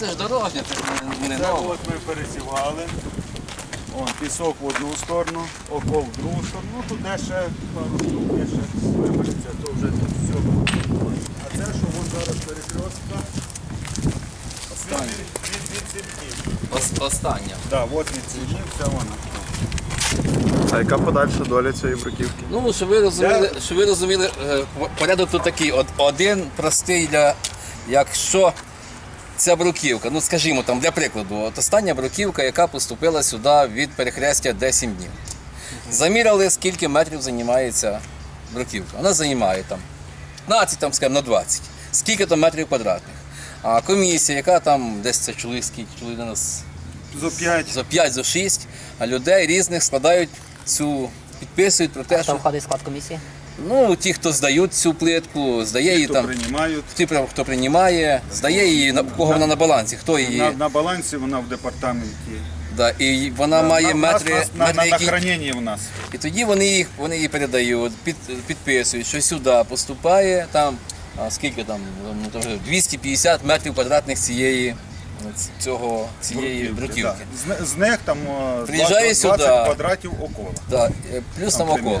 Це ж дорожня, це ж не, не Це нова. от ми пересівали. Вон, пісок в одну сторону, окол в другу сторону. Ну туди ще пару штук є ще вибереться, то вже тут все. А це, що вон зараз перекрестка. Від, від, від сім'ї. Ос- остання. Так, от від сім'ї, це вона. А яка подальша доля цієї бруківки? Ну, щоб ви розуміли, щоб ви розуміли, е, порядок тут такий. От один простий для якщо ця бруківка, ну скажімо там для прикладу, от остання бруківка, яка поступила сюди від перехрестя де 7 днів. Заміряли, скільки метрів займається бруківка. Вона займає там 15, там, скажімо, на 20. Скільки там метрів квадратних. А комісія, яка там десь це чоловік, скільки чоловік у нас Зо 5. за 5, за 6, а людей різних складають цю, підписують про те, Хто що входить склад комісії? Ну, ті, хто здають цю плитку, здає її Хто там, приймають. ті, хто приймає, здає її, на- у кого вона на балансі, хто її. На, на балансі вона в департаменті. Да, і вона має на, метри, нас- на, метри на, на які... храненні в нас. І тоді вони їх вони її передають, під, підписують, що сюди поступає там, а скільки там, ну, то вже 250 метрів квадратних цієї, цього, цієї бруківки. Да. З, з них там о, Приїжджає 20, 20 сюди. квадратів окола. Да, е, плюс там окол.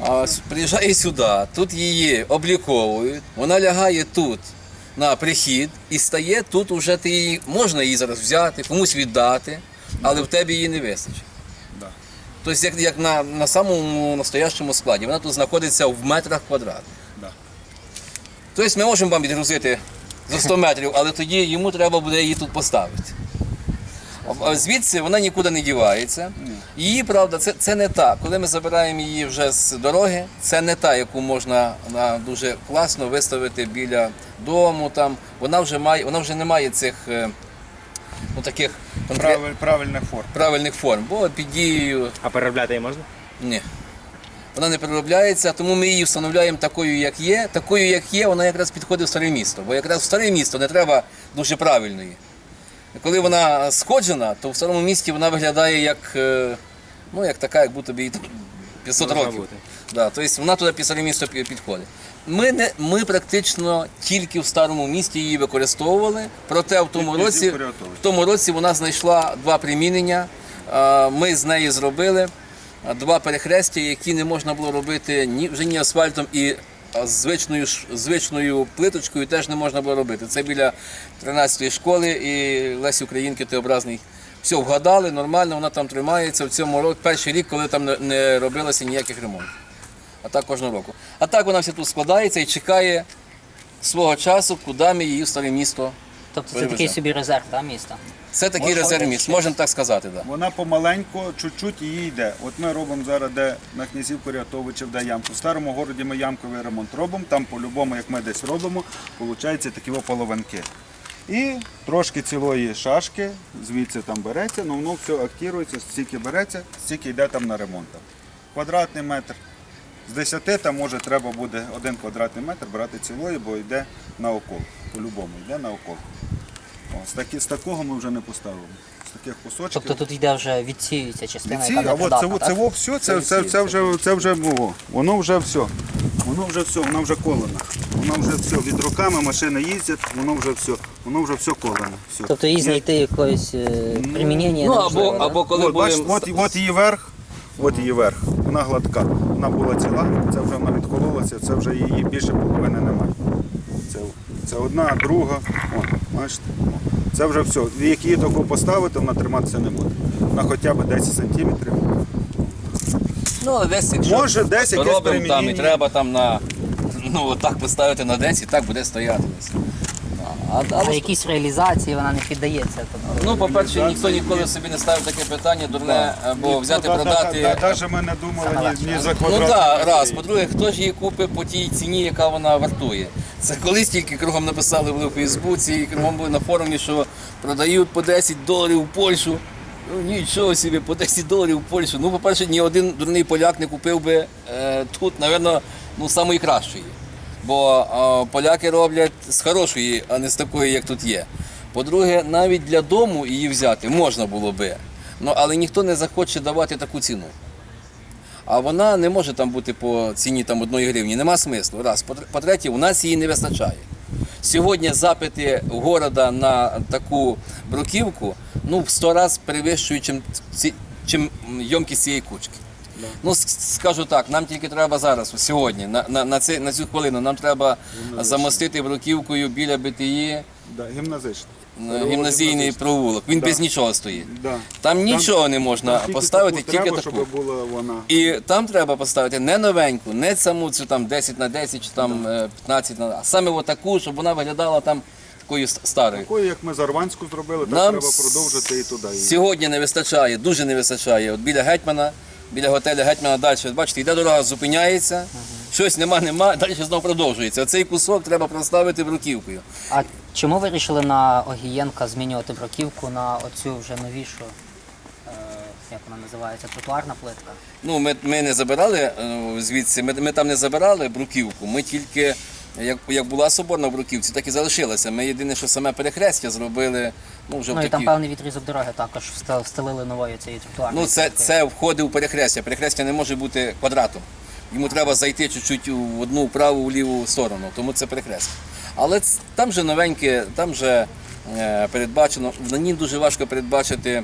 А, приїжджає сюди, тут її обліковують, вона лягає тут на прихід і стає тут уже ти її, можна її зараз взяти, комусь віддати, але в тебе її не вистачить. Тобто, як, як на, на самому настоящому складі, вона тут знаходиться в метрах квадратних. Да. Тобто ми можемо вам відгрузити за 100 метрів, але тоді йому треба буде її тут поставити. А Звідси вона нікуди не дівається. Її, правда, це, це не та. Коли ми забираємо її вже з дороги, це не та, яку можна на, дуже класно виставити біля дому. Там. Вона, вже має, вона вже не має цих е, ну, таких Правиль, правильних форм. правильних форм, бо під дією А переробляти її можна? ні. Вона не переробляється, тому ми її встановляємо такою, як є. Такою, як є, вона якраз підходить в старе місто. Бо якраз в старе місто не треба дуже правильної. Коли вона сходжена, то в старому місті вона виглядає як, е, ну, як така, як будто б їй 500 років. Да, тобто вона туди під старе місто підходить. Ми, не, ми практично тільки в старому місті її використовували, проте в тому році, в тому році вона знайшла два примінення. Ми з неї зробили два перехрестя, які не можна було робити ні вже ні асфальтом і а, звичною, звичною плиточкою теж не можна було робити. Це біля 13-ї школи і Лесі Українки Т-образний. Все вгадали, нормально, вона там тримається в цьому році, перший рік, коли там не, не робилося ніяких ремонтів. А так кожного року. А так вона вся тут складається і чекає свого часу, куди ми її в старе місто. Тобто це Перевеземо. такий собі резерв та, міста. Це такий Можна резерв десь міст, ще? можемо так сказати. Да. Вона помаленьку, чуть-чуть її йде. От ми робимо зараз, де на князівку Рятовичів, де ямку. В старому городі ми ямковий ремонт робимо, там по-любому, як ми десь робимо, виходить такі половинки. І трошки цілої шашки, звідси там береться, ну воно все актується, стільки береться, стільки йде там на ремонт. Квадратний метр. З 10 там може треба буде один квадратний метр брати цілої, бо йде на окол. По-любому йде на окол. О, з, такі, з такого ми вже не поставимо. З таких кусочків. Тобто тут йде вже відсіюється частина, Ці, яка а от це, придатна, це, так? во все, це, це, це, вже, це вже було. Воно вже все. Воно вже все, воно вже колено. Воно вже все. Від руками машини їздять, воно вже все. Воно вже все колено. Все. Тобто їй знайти якогось е, примінення Ну або, неможливо, да? або коли От, бачиш, будемо. от, от її верх, от її верх. Вона гладка. Вона була ціла, це вже вона відкололася, це вже її більше половини немає. Це, це одна, друга. О, бачите? Це вже все. Як її таку поставити, вона триматися не буде. На хоча б 10 сантиметрів. Ну, але десь, якщо Може, десь якесь робимо там і примінення. треба там на ну отак поставити на десь і так буде стояти десь. А, А але, якійсь реалізації вона не піддається. Тобто, ну, по-перше, ніхто ніколи собі не ставив таке питання, дурне, бо взяти, да, продати. Да, да, Навіть ми не думали ні, ні за Ну квадрат. так, раз. По-друге, хто ж її купить по тій ціні, яка вона вартує. Це колись тільки кругом написали були в Фейсбуці і кругом були на форумі, що продають по 10 доларів в Польщу. Ну нічого собі, по 10 доларів в Польщу. Ну, по-перше, ні один дурний поляк не купив би е, тут, напевно, ну, самої кращої. Бо е, поляки роблять з хорошої, а не з такої, як тут є. По-друге, навіть для дому її взяти можна було би. Ну, але ніхто не захоче давати таку ціну. А вона не може там бути по ціні там, одної гривні. Нема смислу. Раз. По- По-третє, у нас її не вистачає. Сьогодні запити города на таку бруківку ну, в 100 разів перевищують, чим, чим йомкість цієї кучки. Ну, скажу так, нам тільки треба зараз, сьогодні, на, на, на, цей- на цю хвилину, нам треба замостити бруківкою біля БТІ Да, гімназичний. Е, гімназійний провулок. Він Да. без нічого стоїть. Да. Там нічого не можна Там поставити, тільки треба, таку. щоб була вона. І там треба поставити не новеньку, не саму цю там 10 на 10 чи там е, 15 на а саме отаку, щоб вона виглядала там такою старою. Такою, як ми Зарванську зробили, так Нам треба продовжити і туди. Сьогодні не вистачає, дуже не вистачає. От біля гетьмана, біля готеля гетьмана далі. От Бачите, йде дорога, зупиняється, щось нема, нема, далі знову продовжується. Оцей кусок треба проставити бруківкою. А чому ви вирішили на Огієнка змінювати бруківку на оцю вже новішу, е, як вона називається, тротуарна плитка? Ну, ми, ми не забирали е, звідси, ми, ми там не забирали бруківку. Ми тільки, як, як була соборна в бруківці, так і залишилася. Ми єдине, що саме перехрестя зробили. Ну, вже Ну в і там такі... певний відрізок дороги також вста- встелили новою цією тротуарною Ну, це, плиткою. це входить у перехрестя. Перехрестя не може бути квадратом. Йому треба зайти чуть-чуть в одну праву, в ліву сторону, тому це перехрестя. Але там же новеньке, там же е, передбачено. На ній дуже важко передбачити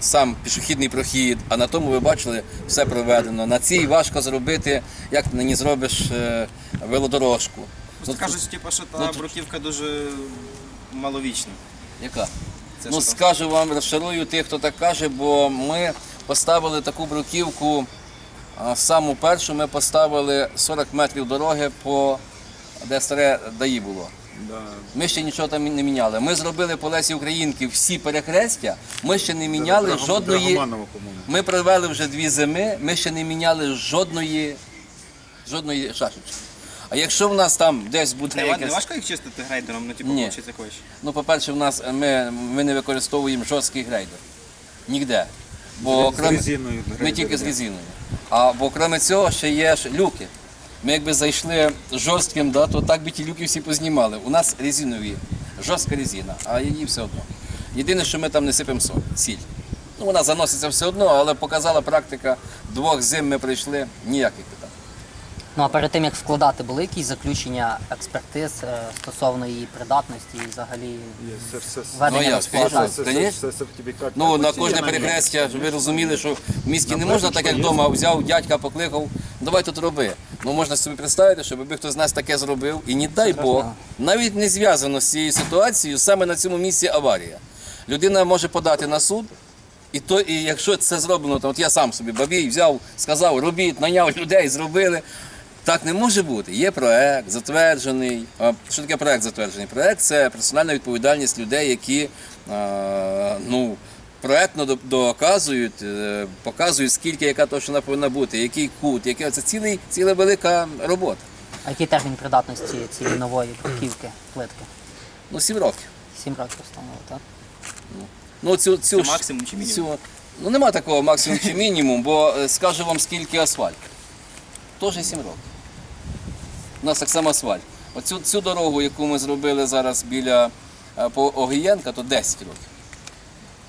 сам пішохідний прохід, а на тому ви бачили, все проведено. На цій важко зробити, як на ній зробиш е, велодорожку. Ну, кажуть, типу, що та ну, бруківка дуже маловічна. Яка? Це ну, скажу вам, розчарую тих, хто так каже, бо ми поставили таку бруківку. Саму першу ми поставили 40 метрів дороги по де старе ДАІ було. Ми ще нічого там не міняли. Ми зробили по Лесі Українки всі перехрестя, ми ще не міняли Драгом- жодної. Драгоманова, по-моєму. Ми провели вже дві зими, ми ще не міняли жодної, жодної шашечки. А якщо в нас там десь буде Не, якесь... важко їх чистити грейдером, ну типу Ні. виходить якось. Ну, по-перше, в нас ми, ми не використовуємо жорсткий грейдер. Ніде. Бо З крім- резиною ми грейдер, тільки з да. резиною. А бо крім цього ще є ж люки. Ми якби зайшли жорстким, да, то так би ті люки всі познімали. У нас резинові, жорстка резина, а її все одно. Єдине, що ми там не сипемо соль, сіль. Ну, вона заноситься все одно, але показала практика, двох зим ми прийшли, ніяких питань. Ну а перед тим як вкладати, були якісь заключення експертиз е, стосовно її придатності і взагалі все- введення Ну, в як, експлуатацію? все- Конечно. все- все. Ну, на кожне перехрестя, щоб ви розуміли, що в місті не можна так, як вдома, взяв дядька, покликав, давай тут роби. Ну можна собі представити, щоб би хтось з нас таке зробив, і не дай Бог, навіть не зв'язано з цією ситуацією, саме на цьому місці аварія. Людина може подати на суд, і то, і якщо це зроблено, то от я сам собі бабій взяв, сказав, робіть, наняв людей, зробили. Так не може бути. Є проект затверджений. Що таке проект затверджений? Проект це персональна відповідальність людей, які ну, проектно доказують, е, показують, скільки яка точно повинна бути, який кут, яке це цілий, ціла велика робота. А який термін придатності цієї нової бруківки, плитки? Ну, сім років. Сім років встановили, так? Ну, цю, цю, Це максимум чи мінімум? Цю, ну нема такого максимум чи мінімум, бо е, скажу вам скільки асфальт. Теж 7 років. У нас так само асфальт. Оцю цю дорогу, яку ми зробили зараз біля е, по Огієнка, то 10 років.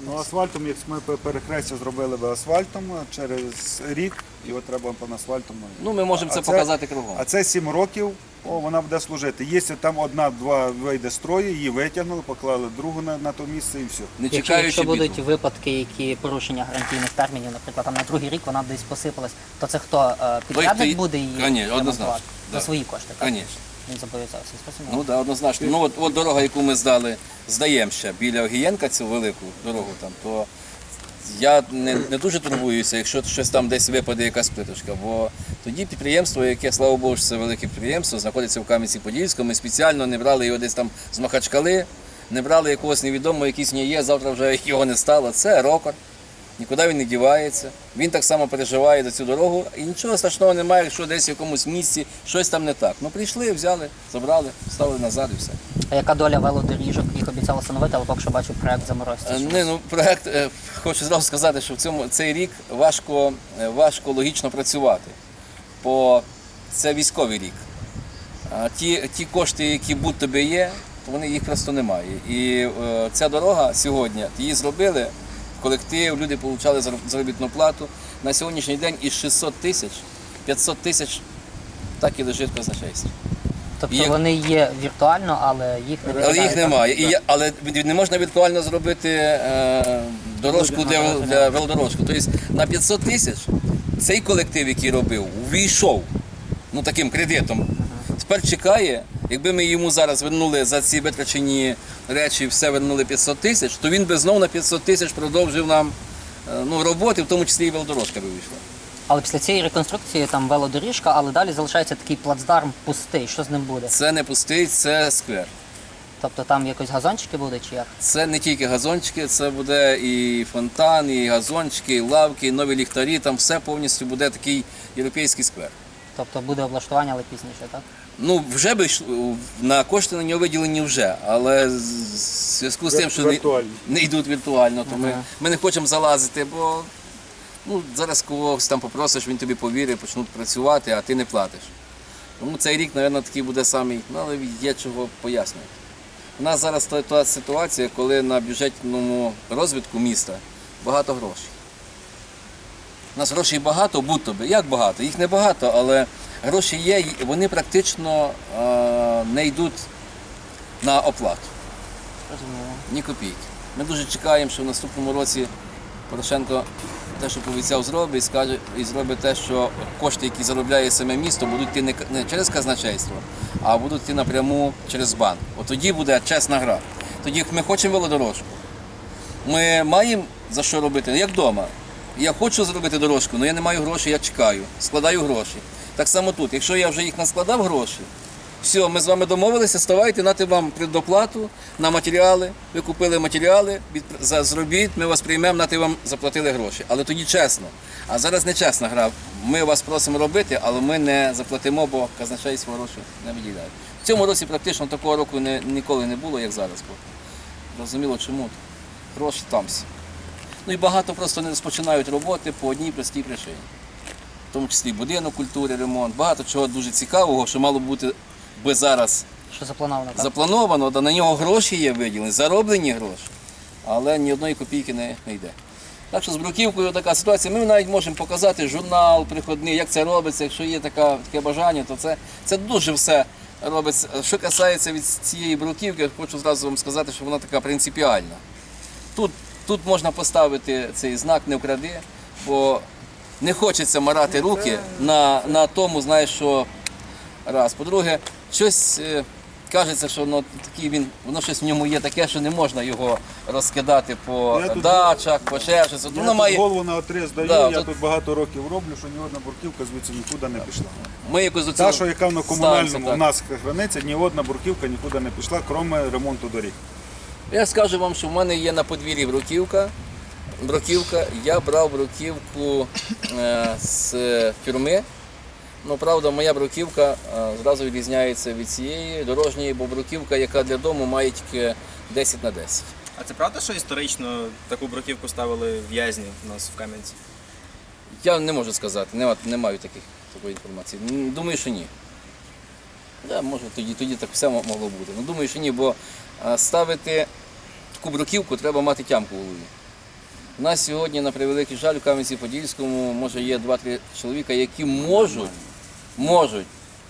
Ну, асфальтом, як ми пе- перехрестя зробили би асфальтом, через рік його треба по асфальтом. Ну, ми можемо це це- показати кругом. А це 7 років, о, вона буде служити. Якщо там одна-два вийде з строю, її витягнули, поклали другу на, на то місце і все. Не Якщо, чекаючи якщо будуть біду. випадки, які порушення гарантійних термінів, наприклад, там на другий рік вона десь посипалась, то це хто е, підрядник буде її Конечно, однозначно, за свої кошти, так? Звісно. Він зобов'язався. Зрозуміло. Ну так, однозначно. Ну от, от дорога, яку ми здали, здаємо ще біля Огієнка, цю велику дорогу там, то я не, не дуже турбуюся, якщо щось там десь випаде якась плиточка, бо тоді підприємство, яке, слава Богу, що це велике підприємство, знаходиться в Кам'янці-Подільському, ми спеціально не брали його десь там з Махачкали, не брали якогось невідомого, якийсь не є, завтра вже його не стало. Це рокор. Нікуди він не дівається. Він так само переживає за цю дорогу. І нічого страшного немає, якщо десь в якомусь місці щось там не так. Ну прийшли, взяли, забрали, ставили назад і все. А яка доля велодоріжок? Їх обіцяли встановити, але поки що бачу проект заморозці. Е, Не, ну, проект, е, хочу зразу сказати, що в цьому цей рік важко, е, важко логічно працювати, бо це військовий рік. А ті, ті кошти, які будь тобі є, то вони їх просто немає. І е, ця дорога сьогодні, її зробили, колектив, люди отримали заробітну плату. На сьогоднішній день із 600 тисяч, 500 тисяч так і лежить в казначействі. Тобто Їх- вони є віртуально, але їх не Але їх немає. І я, але не можна віртуально зробити е, дорожку для, для велодорожку. Тобто на 500 тисяч цей колектив, який робив, увійшов ну, таким кредитом. Тепер чекає, якби ми йому зараз вернули за ці витрачені речі, все вернули 500 тисяч, то він би знов на 500 тисяч продовжив нам е, ну, роботи, в тому числі і велодорожка би вийшла. Але після цієї реконструкції там велодоріжка, але далі залишається такий плацдарм пустий. Що з ним буде? Це не пустий, це сквер. Тобто там якось газончики будуть чи як? Це не тільки газончики, це буде і фонтан, і газончики, і лавки, і нові ліхтарі. Там все повністю буде такий європейський сквер. Тобто буде облаштування, але пізніше, так? Ну, вже би йшло- на кошти на нього виділені вже, але з- з зв'язку з тим, що не, не йдуть віртуально, то ми, ми не хочемо залазити, бо ну, зараз когось там попросиш, він тобі повірить, почнуть працювати, а ти не платиш. Тому цей рік, мабуть, такий буде самий, ну, але є чого пояснювати. У нас зараз та, та ситуація, коли на бюджетному розвитку міста багато грошей. У нас грошей багато, будь-то би. Як багато? Їх не багато, але гроші є, і вони практично е, не йдуть на оплату. Ні копійки. Ми дуже чекаємо, що в наступному році Порошенко те, що пообіцяв, зробить, скаже і зробить те, що кошти, які заробляє саме місто, будуть йти не не через казначейство, а будуть йти напряму через банк. От тоді буде чесна гра. Тоді ми хочемо велодорожку. Ми маємо за що робити, як вдома. Я хочу зробити дорожку, але я не маю грошей, я чекаю, складаю гроші. Так само тут. Якщо я вже їх наскладав гроші, все, ми з вами домовилися, ставайте, нати вам предоплату на матеріали. Ви купили матеріали, за, зробіть, ми вас приймемо, нати вам заплатили гроші. Але тоді чесно. А зараз не чесна гра. Ми вас просимо робити, але ми не заплатимо, бо казначейство гроші не виділяє. В цьому році практично такого року не, ніколи не було, як зараз. Розуміло, чому. Гроші там. Ну і багато просто не розпочинають роботи по одній простій причині. В тому числі будинок культури, ремонт, багато чого дуже цікавого, що мало бути би зараз Що заплановано, так? заплановано, да на нього гроші є виділені, зароблені гроші, але ні одної копійки не, не йде. Так що з бруківкою така ситуація. Ми навіть можемо показати журнал приходний, як це робиться. Якщо є така, таке бажання, то це, це дуже все робиться. Що касається від цієї бруківки, я хочу зразу вам сказати, що вона така принципіальна. Тут, тут можна поставити цей знак не вкради, бо не хочеться марати руки на, на тому, знаєш, що раз. По-друге, щось е, кажеться, що воно такий він, воно щось в ньому є таке, що не можна його розкидати по Я тут- дачах, по ще щось. От Я Воно тут має, голову на отріз даю, Да, я тут- тут багато років роблю, що ні одна бурківка звідси нікуди не пішла. ми якось до Та, що яка на ставимося, комунальному так. у нас храниться, ні одна бурківка нікуди не пішла, крім ремонту доріг. Я скажу вам, що в мене є на подвір'ї бруківка. Бруківка. Я брав бруківку е, з тюрми. Ну, правда, моя бруківка е, зразу відрізняється від цієї дорожньої, бо бруківка, яка для дому, має тільки 10 на 10. А це правда, що історично таку бруківку ставили в'язні у нас в Кам'янці? Я не можу сказати, не, не маю таких, такої інформації. Думаю, що ні. Да, може, тоді, тоді так все могло бути. Ну, думаю, що ні, бо ставити таку бруківку треба мати тямку в голові. У нас сьогодні, на превеликий жаль, у Кам'янці-Подільському, може, є 2-3 чоловіка, які можуть, можуть,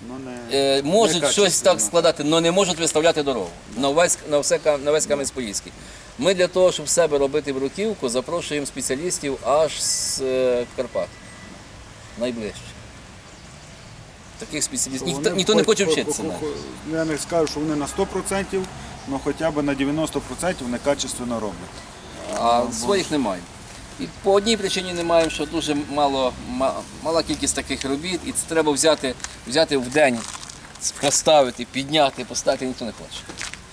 Ну, е, можуть щось так складати, але не можуть виставляти дорогу на весь, на все, на весь Кам'янець-Подільський. Ми для того, щоб в себе робити бруківку, запрошуємо спеціалістів аж з е, Карпат. Найближче. Таких спеціалістів. Ніхто, Вони ніхто не хоч- хоче хо- вчитися. хо- навіть. хо- Я не скажу, що вони на 100%, але хоча б на 90% вони качественно роблять. А своїх немає. І по одній причині не маємо, що дуже мало, мала кількість таких робіт, і це треба взяти, взяти в день, поставити, підняти, поставити, ніхто не хоче.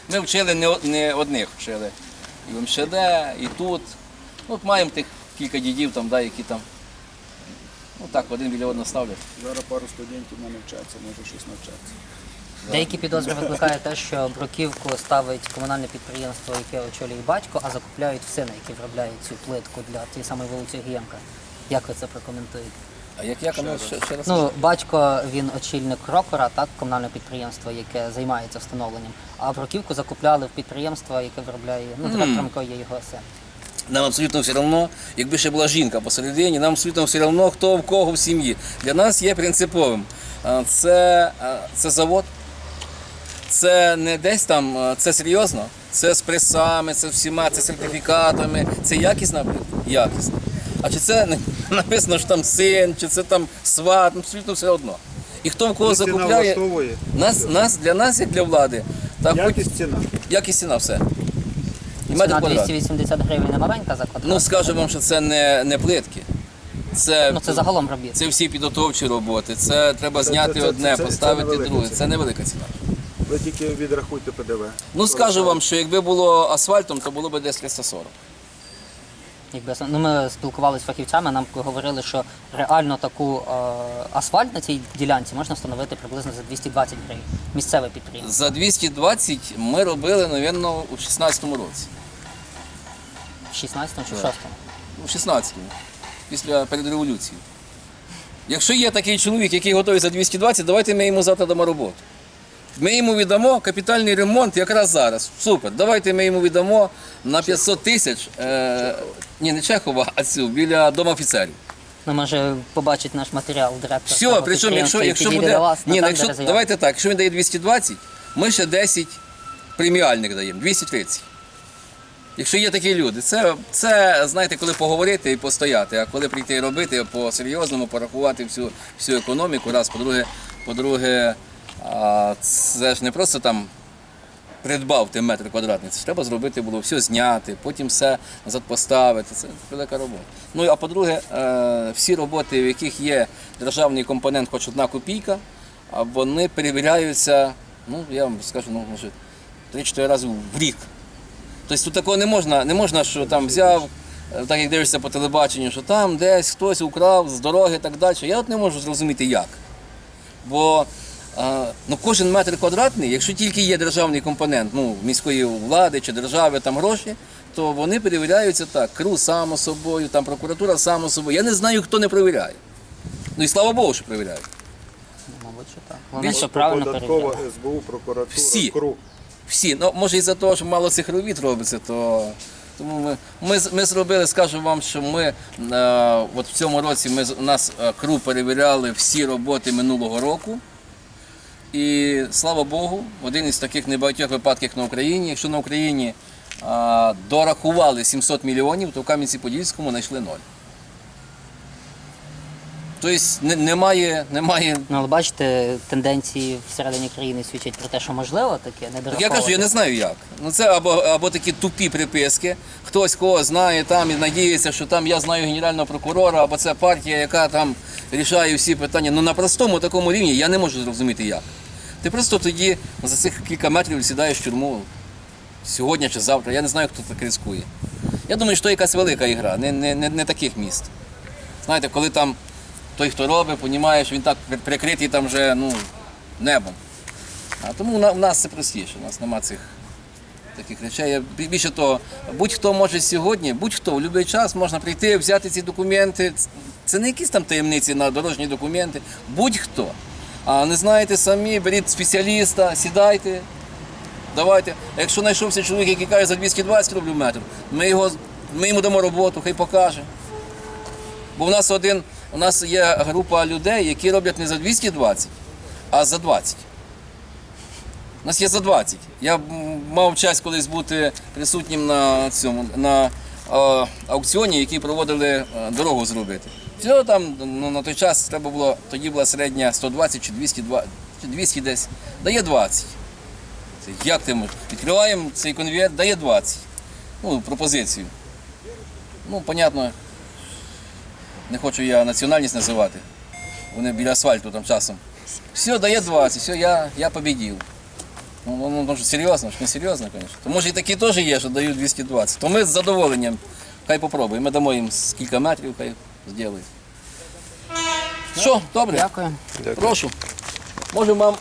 Ми вчили не, не одних вчили. І в МШД, і тут. Ну, от маємо тих кілька дідів, там, да, які там. Ну так, один біля одного ставлять. Зараз пару студентів мене вчаться, може щось навчатися. Деякі підозри викликає те, що бруківку ставить комунальне підприємство, яке очолює батько, а закупляють сина, який виробляє цю плитку для тієї самої вулиці Гієнка. Як ви це прокоментуєте? А як як воно ще, ще раз? Ну, батько він очільник рокора, так, комунальне підприємство, яке займається встановленням. А бруківку закупляли в підприємство, яке виробляє, ну, директором якого є його син. Нам абсолютно все одно, якби ще була жінка посередині, нам абсолютно все одно, хто в кого в сім'ї. Для нас є принциповим. Це, це завод, це не десь там, е, це серйозно. Це з пресами, це всіма, це сертифікатами. Це якісна? Якісна. А чи це написано, що там син, чи це там сват, ну, абсолютно все одно. І хто в кого закупляє, нас, нас, для нас, як для влади, так хоч Якість ціна. якість ціна все. І Ціна 280 гривень не маленька за квадрат. Ну скажу вам, що це не, не плитки. Це, Ну, це загалом робіт. це всі підготовчі роботи. Це треба зняти це- це- одне, це- це поставити невелика друге. ціна. Це невелика ціна. Ви тільки відрахуйте ПДВ. Ну скажу вам, що якби було асфальтом, то було б десь 340. Якби ну ми спілкувалися з фахівцями, нам говорили, що реально таку е, асфальт на цій ділянці можна встановити приблизно за 220 гривень. Місцеве підприємство. За 220 ми робили, напевно, у 16-му році. В 16 чи в 6 У 16-му, після перед революцією. Якщо є такий чоловік, який готовий за 220, давайте ми йому завтра дамо роботу. Ми йому віддамо капітальний ремонт якраз зараз. Супер. Давайте ми йому віддамо на 500 тисяч. Е, ні, не Чехова, а цю біля дому офіцерів. Ну, може побачить наш матеріал директор. Все, причому, якщо, якщо буде. Ні, ну, якщо, давайте так, якщо він дає 220, ми ще 10 преміальних даємо, 230. Якщо є такі люди, це, це знаєте, коли поговорити і постояти, а коли прийти і робити по-серйозному, порахувати всю, всю економіку, раз, по-друге, по-друге, а, це ж не просто там придбав ти метр квадратний, це ж треба зробити було все зняти, потім все назад поставити. Це велика робота. Ну а по-друге, е, всі роботи, в яких є державний компонент, хоч одна копійка, вони перевіряються, ну я вам скажу, ну може 3-4 рази в рік. Тобто тут такого не можна, не можна, що там взяв, е, так як дивишся по телебаченню, що там десь хтось украв з дороги і так далі. Я от не можу зрозуміти як. Бо ну, кожен метр квадратний, якщо тільки є державний компонент ну, міської влади чи держави, там гроші, то вони перевіряються так. КРУ само собою, там прокуратура само собою. Я не знаю, хто не перевіряє. Ну і слава Богу, що перевіряють. Мабуть, що так. Більше правильно Податкова. СБУ, прокуратура, Всі. КРУ. Всі. Ну, може, із-за того, що мало цих робіт робиться, то тому ми, ми, з- ми зробили, скажу вам, що ми е, от в цьому році ми, з- у нас е, КРУ перевіряли всі роботи минулого року. І слава Богу, один із таких небагатьох випадків на Україні. Якщо на Україні е, дорахували 700 мільйонів, то в Кам'янці-Подільському знайшли ноль. Тобто не- немає, немає Ну, але бачите, тенденції всередині країни свідчать про те, що можливо таке, не Так я кажу, я не знаю як. Ну це або, або такі тупі приписки. Хтось кого знає там і надіється, що там я знаю генерального прокурора, або це партія, яка там рішає всі питання. Ну на простому такому рівні я не можу зрозуміти як. Ти просто тоді за цих кілька метрів сідаєш в тюрму сьогодні чи завтра. Я не знаю, хто так ризикує. Я думаю, що це якась велика ігра, не, не, не, не таких міст. Знаєте, коли там той, хто робить, понімаєш, він так прикритий там вже ну, небом. А тому в нас це простіше, у нас нема цих таких речей. Більше того, будь-хто може сьогодні, будь-хто в будь-який час можна прийти, взяти ці документи. Це не якісь там таємниці на дорожні документи. Будь-хто. А не знаєте самі, беріть спеціаліста, сідайте. Давайте. Якщо знайшовся чоловік, який каже, за 220 роблю метр, ми, його, ми йому дамо роботу, хай покаже. Бо в нас один, у нас є група людей, які роблять не за 220, а за 20. У нас є за 20. Я мав честь колись бути присутнім на цьому на е, аукціоні, який проводили е, дорогу зробити. Все там ну, на той час треба було, тоді була середня 120 чи 220, чи 200 десь, дає 20. Це як ти можеш? Відкриваємо цей конверт, дає 20. Ну, пропозицію. Ну, понятно, не хочу я національність називати. Вони біля асфальту там часом. Все, дає 20, все, я, я победив. Ну, ну, ну, серйозно, ж не серйозно, звісно. То може і такі теж є, що дають 220. То ми з задоволенням хай попробуємо. Ми дамо їм з кілька метрів, хай зроблять. Все, добре? Дякую. Прошу. Можемо вам